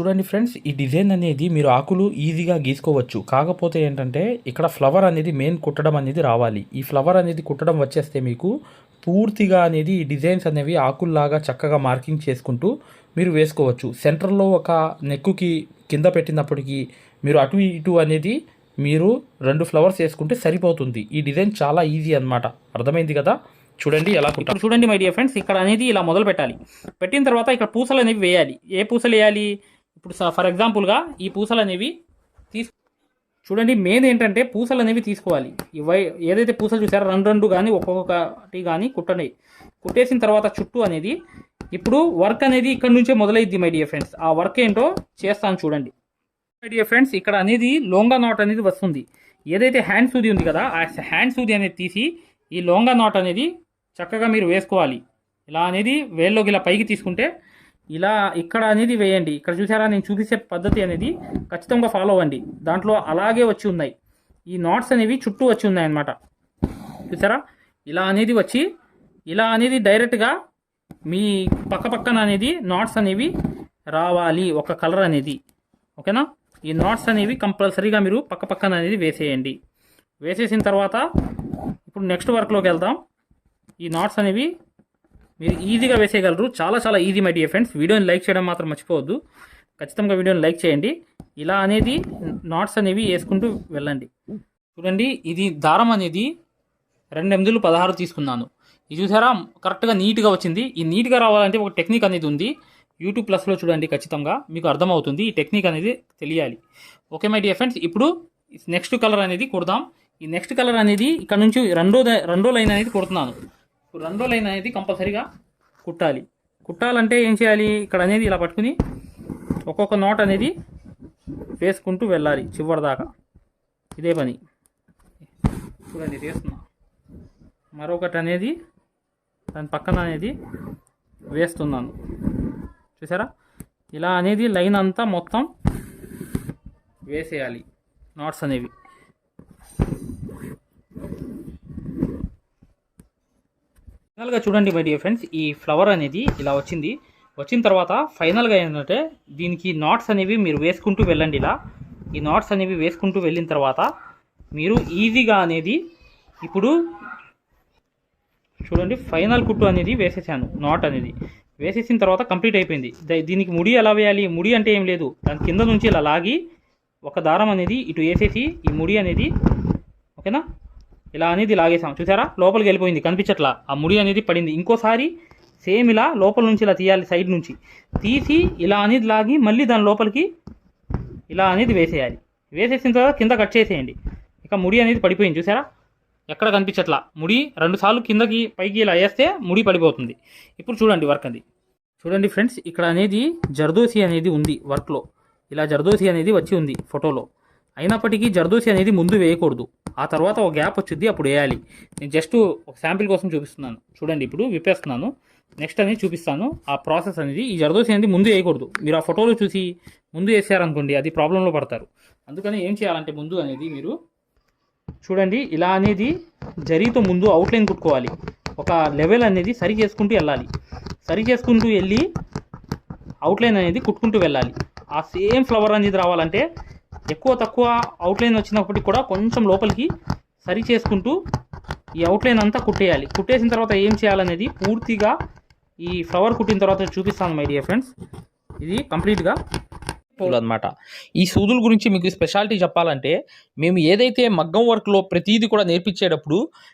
చూడండి ఫ్రెండ్స్ ఈ డిజైన్ అనేది మీరు ఆకులు ఈజీగా గీసుకోవచ్చు. కాకపోతే ఏంటంటే ఇక్కడ ఫ్లవర్ అనేది మెయిన్ కుట్టడం అనేది రావాలి. ఈ ఫ్లవర్ అనేది కుట్టడం వచ్చేస్తే మీకు పూర్తిగా అనేది ఈ డిజైన్స్ అనేవి ఆకుల్లాగా చక్కగా మార్కింగ్ చేసుకుంటూ మీరు వేసుకోవచ్చు. సెంటర్లో ఒక నెక్కుకి కింద పెట్టినప్పటికీ మీరు అటు ఇటు అనేది మీరు రెండు ఫ్లవర్స్ వేసుకుంటే సరిపోతుంది. ఈ డిజైన్ చాలా ఈజీ అనమాట అర్థమైంది కదా? చూడండి ఎలా కుట్టాలి చూడండి మై డియర్ ఫ్రెండ్స్ ఇక్కడ అనేది ఇలా మొదలు పెట్టాలి పెట్టిన తర్వాత ఇక్కడ పూసలు అనేవి వేయాలి. ఏ పూసలు వేయాలి? ఇప్పుడు ఫర్ ఎగ్జాంపుల్గా ఈ పూసలు అనేవి తీసు చూడండి మెయిన్ ఏంటంటే పూసలు అనేవి తీసుకోవాలి. ఇవై ఏదైతే పూసలు చూసారో రెండు రెండు కానీ ఒక్కొక్కటి కానీ కుట్టండి. కుట్టేసిన తర్వాత చుట్టూ అనేది ఇప్పుడు వర్క్ అనేది ఇక్కడ నుంచే మొదలైద్ది మై డియర్ ఫ్రెండ్స్. ఆ వర్క్ ఏంటో చేస్తాను చూడండి. మై డియర్ ఫ్రెండ్స్ ఇక్కడ అనేది లోంగా నాట్ అనేది వస్తుంది. ఏదైతే హ్యాండ్ సూది ఉంది కదా ఆ హ్యాండ్ సూది అనేది తీసి ఈ లోంగా నాట్ అనేది చక్కగా మీరు వేసుకోవాలి. ఇలా అనేది వేల్లోకి ఇలా పైకి తీసుకుంటే ఇలా ఇక్కడ అనేది వేయండి. ఇక్కడ చూసారా నేను చూపించే పద్ధతి అనేది ఖచ్చితంగా ఫాలో అవ్వండి. దాంట్లో అలాగే వచ్చి ఉన్నాయి. ఈ నాట్స్ అనేవి చుట్టూ వచ్చి ఉన్నాయి అన్నమాట చూసారా? ఇలా అనేది వచ్చి ఇలా అనేది డైరెక్ట్గా మీ పక్క పక్కన అనేది నాట్స్ అనేవి రావాలి. ఒక కలర్ అనేది. ఓకేనా ఈ నాట్స్ అనేవి కంపల్సరీగా మీరు పక్క పక్కన అనేది వేసేయండి. వేసేసిన తర్వాత ఇప్పుడు నెక్స్ట్ వర్క్లోకి వెళ్దాం. ఈ నాట్స్ అనేవి మీరు ఈజీగా వేసేయగలరు. చాలా చాలా ఈజీ మై డియర్ ఫ్రెండ్స్. వీడియోని లైక్ చేయడం మాత్రం మర్చిపోవద్దు. ఖచ్చితంగా వీడియోని లైక్ చేయండి. ఇలా అనేది నాట్స్ అనేవి వేసుకుంటూ వెళ్ళండి. చూడండి ఇది దారం అనేది రెండు ఎనిమిదిలు పదహారు తీసుకున్నాను. ఇది చూసారా? కరెక్ట్గా నీట్గా వచ్చింది. ఈ నీట్గా రావాలంటే ఒక టెక్నిక్ అనేది ఉంది. యూట్యూబ్ ప్లస్లో చూడండి ఖచ్చితంగా మీకు అర్థమవుతుంది. ఈ టెక్నిక్ అనేది తెలియాలి. Okay my dear friends. ఇప్పుడు నెక్స్ట్ కలర్ అనేది కుడదాం. ఈ నెక్స్ట్ కలర్ అనేది ఇక్కడ నుంచి రెండో రెండో లైన్ అనేది కుడుతున్నాను. ఇప్పుడు రెండో లైన్ అనేది కంపల్సరీగా కుట్టాలి. కుట్టాలంటే ఏం చేయాలి? ఇక్కడ అనేది ఇలా పట్టుకుని ఒక్కొక్క నోట్ అనేది వేసుకుంటూ వెళ్ళాలి చివరిదాకా ఇదే పని. చూడండి వేస్తున్నా. మరొకటి అనేది దాని పక్కన అనేది వేస్తున్నాను. చూసారా? ఇలా అనేది లైన్ అంతా మొత్తం వేసేయాలి. నాట్స్ అనేవి. ఫైనల్గా చూడండి మై డియర్ ఫ్రెండ్స్ ఈ ఫ్లవర్ అనేది ఇలా వచ్చింది. వచ్చిన తర్వాత ఫైనల్గా ఏంటంటే దీనికి నాట్స్ అనేవి మీరు వేసుకుంటూ వెళ్ళండి ఇలా. ఈ నాట్స్ అనేవి వేసుకుంటూ వెళ్ళిన తర్వాత మీరు ఈజీగా అనేది ఇప్పుడు చూడండి ఫైనల్ కుట్టు అనేది వేసేసాను నాట్ అనేది. వేసేసిన తర్వాత కంప్లీట్ అయిపోయింది. దీనికి ముడి ఎలా వేయాలి? ముడి అంటే ఏం లేదు. దాని కింద నుంచి ఇలా లాగి ఒక దారం అనేది ఇటు వేసేసి ఈ ముడి అనేది ఓకేనా? ఇలా అనేది లాగేసాం చూసారా లోపలికి వెళ్ళిపోయింది. కనిపించట్లా. ఆ ముడి అనేది పడింది. ఇంకోసారి సేమ్ ఇలా లోపల నుంచి ఇలా తీయాలి సైడ్ నుంచి. తీసి ఇలా అనేది లాగి మళ్ళీ దాని లోపలికి ఇలా అనేది వేసేయాలి. వేసేసిన తర్వాత కింద కట్ చేసేయండి. ఇక ముడి అనేది పడిపోయింది. చూసారా ఎక్కడ కనిపించట్లా? ముడి రెండు సార్లు కిందకి పైకి ఇలా వేస్తే ముడి పడిపోతుంది. ఇప్పుడు చూడండి వర్క్ అది. చూడండి ఫ్రెండ్స్ ఇక్కడ అనేది జర్దోసి అనేది ఉంది వర్క్లో. ఇలా జర్దోసి అనేది వచ్చి ఉంది ఫోటోలో. అయినప్పటికీ జర్దోసి అనేది ముందు వేయకూడదు. ఆ తర్వాత ఒక గ్యాప్ వచ్చింది అప్పుడు వేయాలి. నేను జస్ట్ ఒక శాంపిల్ కోసం చూపిస్తున్నాను. చూడండి ఇప్పుడు విప్పేస్తున్నాను. నెక్స్ట్ అనేది చూపిస్తాను. ఆ ప్రాసెస్ అనేది ఈ జర్దోసి అనేది ముందు వేయకూడదు. మీరు ఆ ఫోటోలు చూసి ముందు వేసారనుకోండి అది ప్రాబ్లంలో పడతారు. అందుకని ఏం చేయాలంటే ముందు అనేది మీరు చూడండి ఇలా అనేది జరీతో ముందు అవుట్లైన్ కుట్టుకోవాలి. ఒక లెవెల్ అనేది సరి చేసుకుంటూ వెళ్ళాలి. సరి చేసుకుంటూ వెళ్ళి అవుట్లైన్ అనేది కుట్టుకుంటూ వెళ్ళాలి. ఆ సేమ్ ఫ్లవర్ అనేది రావాలంటే ఎక్కువ తక్కువ అవుట్లైన్ వచ్చినప్పటికి కూడా కొంచెం లోపలికి సరి చేసుకుంటూ ఈ అవుట్లైన్ అంతా కుట్టేయాలి. కుట్టేసిన తర్వాత ఏం చేయాలనేది పూర్తిగా ఈ ఫ్లవర్ కుట్టిన తర్వాత చూపిస్తాను మై డియర్ ఫ్రెండ్స్ ఇది కంప్లీట్గా అనమాట ఈ సూదుల గురించి మీకు స్పెషాలిటీ చెప్పాలంటే మేము ఏదైతే మగ్గం వర్క్లో ప్రతిదీ కూడా నేర్పించేటప్పుడు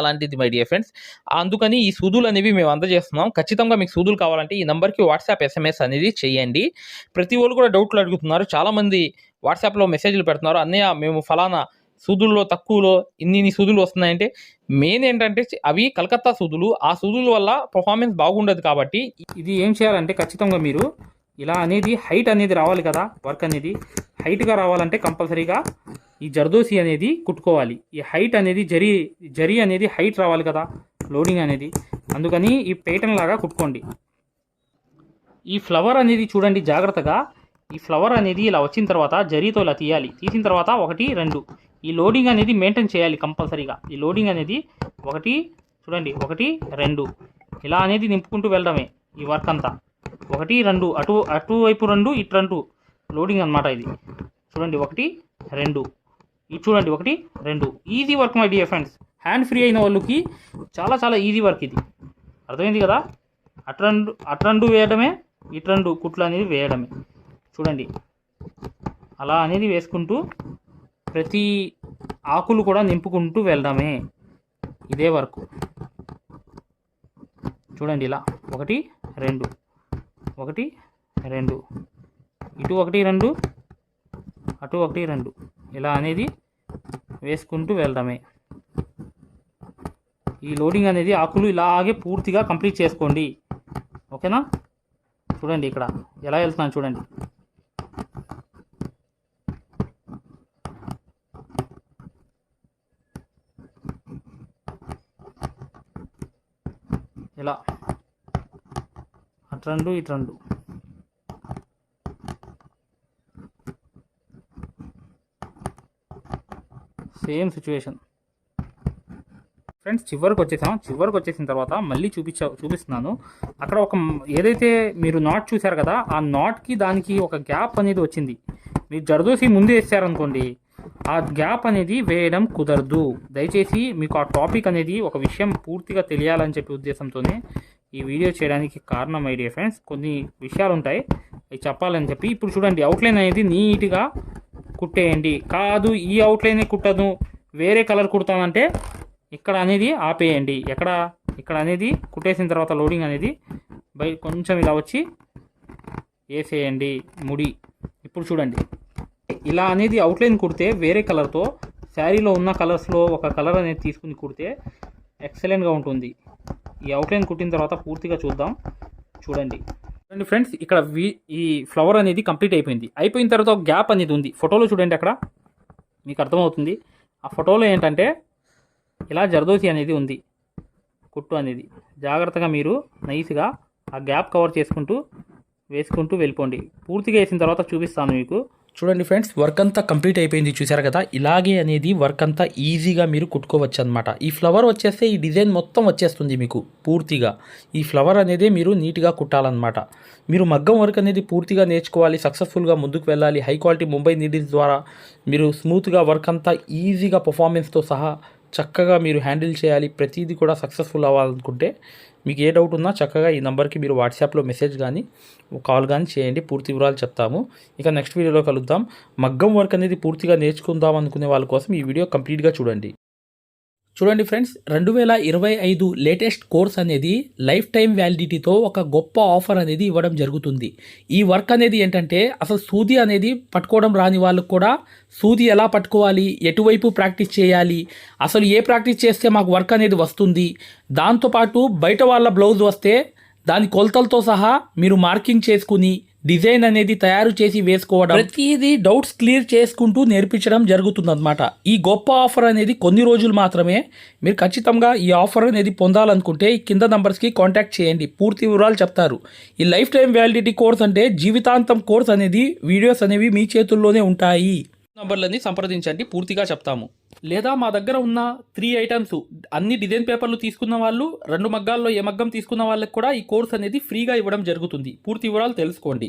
అలాంటిది మై డియర్ ఫ్రెండ్స్ అందుకని ఈ సూదులు అనేవి మేము అందజేస్తున్నాం. ఖచ్చితంగా మీకు సూదులు కావాలంటే ఈ నెంబర్కి వాట్సాప్ ఎస్ఎంఎస్ అనేది చేయండి. ప్రతి వాళ్ళు కూడా డౌట్లు అడుగుతున్నారు. చాలామంది వాట్సాప్లో మెసేజ్లు పెడుతున్నారు. అన్నయ్య మేము ఫలానా సూదుల్లో తక్కువలో ఇన్ని ఇన్ని సూదులు వస్తున్నాయంటే మెయిన్ ఏంటంటే అవి కలకత్తా సూదులు. ఆ సూదుల వల్ల పర్ఫార్మెన్స్ బాగుండదు కాబట్టి ఇది ఏం చేయాలంటే ఖచ్చితంగా మీరు ఇలా అనేది హైట్ అనేది రావాలి కదా వర్క్ అనేది. హైట్గా రావాలంటే కంపల్సరీగా ఈ జర్దోసి అనేది కుట్టుకోవాలి. ఈ హైట్ అనేది జరి జరి అనేది హైట్ రావాలి కదా లోడింగ్ అనేది. అందుకని ఈ పేటర్న్ లాగా కుట్టుకోండి. ఈ ఫ్లవర్ అనేది చూడండి జాగ్రత్తగా. ఈ ఫ్లవర్ అనేది ఇలా వచ్చిన తర్వాత జరీతో ఇలా తీయాలి. తీసిన తర్వాత ఒకటి రెండు. ఈ లోడింగ్ అనేది మెయింటైన్ చేయాలి కంపల్సరీగా. ఈ లోడింగ్ అనేది ఒకటి చూడండి ఒకటి రెండు. ఇలా అనేది నింపుకుంటూ వెళ్ళడమే ఈ వర్క్ అంతా. ఒకటి రెండు. అటు అటువైపు రెండు ఇటు రెండు. లోడింగ్ అన్నమాట ఇది. చూడండి ఒకటి రెండు. చూడండి ఒకటి రెండు. Easy work my dear friends hand free అయిన వాళ్ళకి చాలా చాలా ఈజీ వర్క్ ఇది. అర్థమైంది కదా? అటు రెండు అటు వేయడమే ఇటు కుట్లు అనేది వేయడమే. చూడండి. అలా అనేది వేసుకుంటూ ప్రతి ఆకులు కూడా నింపుకుంటూ వెళ్ళడమే. ఇదే వర్క్ చూడండి ఇలా. ఒకటి రెండు. ఒకటి రెండు. ఇటు ఒకటి రెండు. అటు ఒకటి రెండు. ఇలా అనేది వేసుకుంటూ వెళ్దామే. ఈ లోడింగ్ అనేది ఆకులు ఇలాగే పూర్తిగా కంప్లీట్ చేసుకోండి. ఓకేనా? చూడండి ఇక్కడ. ఎలా వెళ్తున్నాను చూడండి. ఇలా. అటు రెండు ఇటు రెండు. Same situation. ఫ్రెండ్స్ చివరికి వచ్చేసాం. చివరికి వచ్చేసిన తర్వాత మళ్ళీ చూపించా చూపిస్తున్నాను. అక్కడ ఒక ఏదైతే మీరు నాట్ చూశారు కదా ఆ నాట్కి దానికి ఒక గ్యాప్ అనేది వచ్చింది. మీరు జరదోసి ముందు వేసారనుకోండి ఆ గ్యాప్ అనేది వేయడం కుదరదు. దయచేసి మీకు ఆ టాపిక్ అనేది ఒక విషయం పూర్తిగా తెలియాలని చెప్పి ఉద్దేశంతోనే ఈ వీడియో చేయడానికి కారణం ఐడియా ఫ్రెండ్స్. కొన్ని విషయాలు ఉంటాయి అవి చెప్పాలని చెప్పి ఇప్పుడు చూడండి అవుట్లైన్ అనేది నీట్గా కుట్టేయండి. కాదు ఈ అవుట్లైనే కుట్టదు. వేరే కలర్ కుడతానంటే ఇక్కడ అనేది ఆపేయండి. ఎక్కడ? ఇక్కడ అనేది కుట్టేసిన తర్వాత లోడింగ్ అనేది బై కొంచెం ఇలా వచ్చి వేసేయండి. ముడి. ఇప్పుడు చూడండి. ఇలా అనేది అవుట్లైన్ కుడితే వేరే కలర్తో శారీలో ఉన్న కలర్స్లో ఒక కలర్ అనేది తీసుకుని కుడితే ఎక్సలెంట్గా ఉంటుంది. ఈ అవుట్లైన్ కుట్టిన తర్వాత పూర్తిగా చూద్దాం. చూడండి. చూడండి ఫ్రెండ్స్ ఇక్కడ వి ఈ ఫ్లవర్ అనేది కంప్లీట్ అయిపోయింది. అయిపోయిన తర్వాత ఒక గ్యాప్ అనేది ఉంది. ఫోటోలో చూడండి అక్కడ. మీకు అర్థమవుతుంది. ఆ ఫోటోలో ఏంటంటే ఇలా జరదోసి అనేది ఉంది. కుట్టు అనేది. జాగ్రత్తగా మీరు నైస్గా ఆ గ్యాప్ కవర్ చేసుకుంటూ వేసుకుంటూ వెళ్ళిపోండి. పూర్తిగా వేసిన తర్వాత చూపిస్తాను మీకు. చూడండి ఫ్రెండ్స్ వర్క్ అంతా కంప్లీట్ అయిపోయింది చూసారు కదా? ఇలాగే అనేది వర్క్ అంతా ఈజీగా మీరు కుట్టుకోవచ్చు అనమాట ఈ ఫ్లవర్ వచ్చేస్తే ఈ డిజైన్ మొత్తం వచ్చేస్తుంది మీకు పూర్తిగా. ఈ ఫ్లవర్ అనేది మీరు నీట్గా కుట్టాలన్నమాట. మీరు మగ్గం వర్క్ అనేది పూర్తిగా నేర్చుకోవాలి సక్సెస్ఫుల్గా ముందుకు వెళ్ళాలి హై క్వాలిటీ ముంబై నీడిల్స్ ద్వారా మీరు స్మూత్గా వర్క్ అంతా ఈజీగా పర్ఫార్మెన్స్తో సహా చక్కగా మీరు హ్యాండిల్ చేయాలి ప్రతిదీ కూడా సక్సెస్ఫుల్ అవ్వాలనుకుంటే మీకు ఏ డౌట్ ఉన్నా చక్కగా ఈ నెంబర్కి మీరు వాట్సాప్లో మెసేజ్ కానీ కాల్ కానీ చేయండి. పూర్తి వివరాలు చెప్తాము. ఇక నెక్స్ట్ వీడియోలో కలుద్దాం. మగ్గం వర్క్ అనేది పూర్తిగా నేర్చుకుందాం అనుకునే వాళ్ళ కోసం ఈ వీడియో కంప్లీట్గా చూడండి. చూడండి ఫ్రెండ్స్ రెండు వేల ఇరవై ఐదు లేటెస్ట్ కోర్స్ అనేది లైఫ్ టైం వ్యాలిడిటీతో ఒక గొప్ప ఆఫర్ అనేది ఇవ్వడం జరుగుతుంది. ఈ వర్క్ అనేది ఏంటంటే అసలు సూది అనేది పట్టుకోవడం రాని వాళ్ళకు కూడా సూది ఎలా పట్టుకోవాలి ఎటువైపు ప్రాక్టీస్ చేయాలి అసలు ఏ ప్రాక్టీస్ చేస్తే మాకు వర్క్ అనేది వస్తుంది దాంతోపాటు బయట వాళ్ళ బ్లౌజ్ వస్తే దాని కొలతలతో సహా మీరు మార్కింగ్ చేసుకుని డిజైన్ అనేది తయారు చేసి వేసుకోవడం ప్రతిదీ డౌట్స్ క్లియర్ చేసుకుంటూ నేర్పించడం జరుగుతుందన్నమాట. ఈ గొప్ప ఆఫర్ అనేది కొన్ని రోజులు మాత్రమే. మీరు ఖచ్చితంగా ఈ ఆఫర్ అనేది పొందాలనుకుంటే ఈ కింద నంబర్స్కి కాంటాక్ట్ చేయండి. పూర్తి వివరాలు చెప్తారు. ఈ లైఫ్ టైం వ్యాలిడిటీ కోర్స్ అంటే జీవితాంతం కోర్స్ అనేది వీడియోస్ అనేవి మీ చేతుల్లోనే ఉంటాయి. నంబర్లని సంప్రదించండి. పూర్తిగా చెప్తాము. లేదా మా దగ్గర ఉన్న త్రీ ఐటమ్స్ అన్ని డిజైన్ పేపర్లు తీసుకున్న వాళ్ళు రెండు మగ్గాల్లో ఏ మగ్గం తీసుకున్న వాళ్ళకి కూడా ఈ కోర్స్ అనేది ఫ్రీగా ఇవ్వడం జరుగుతుంది. పూర్తి వివరాలు తెలుసుకోండి.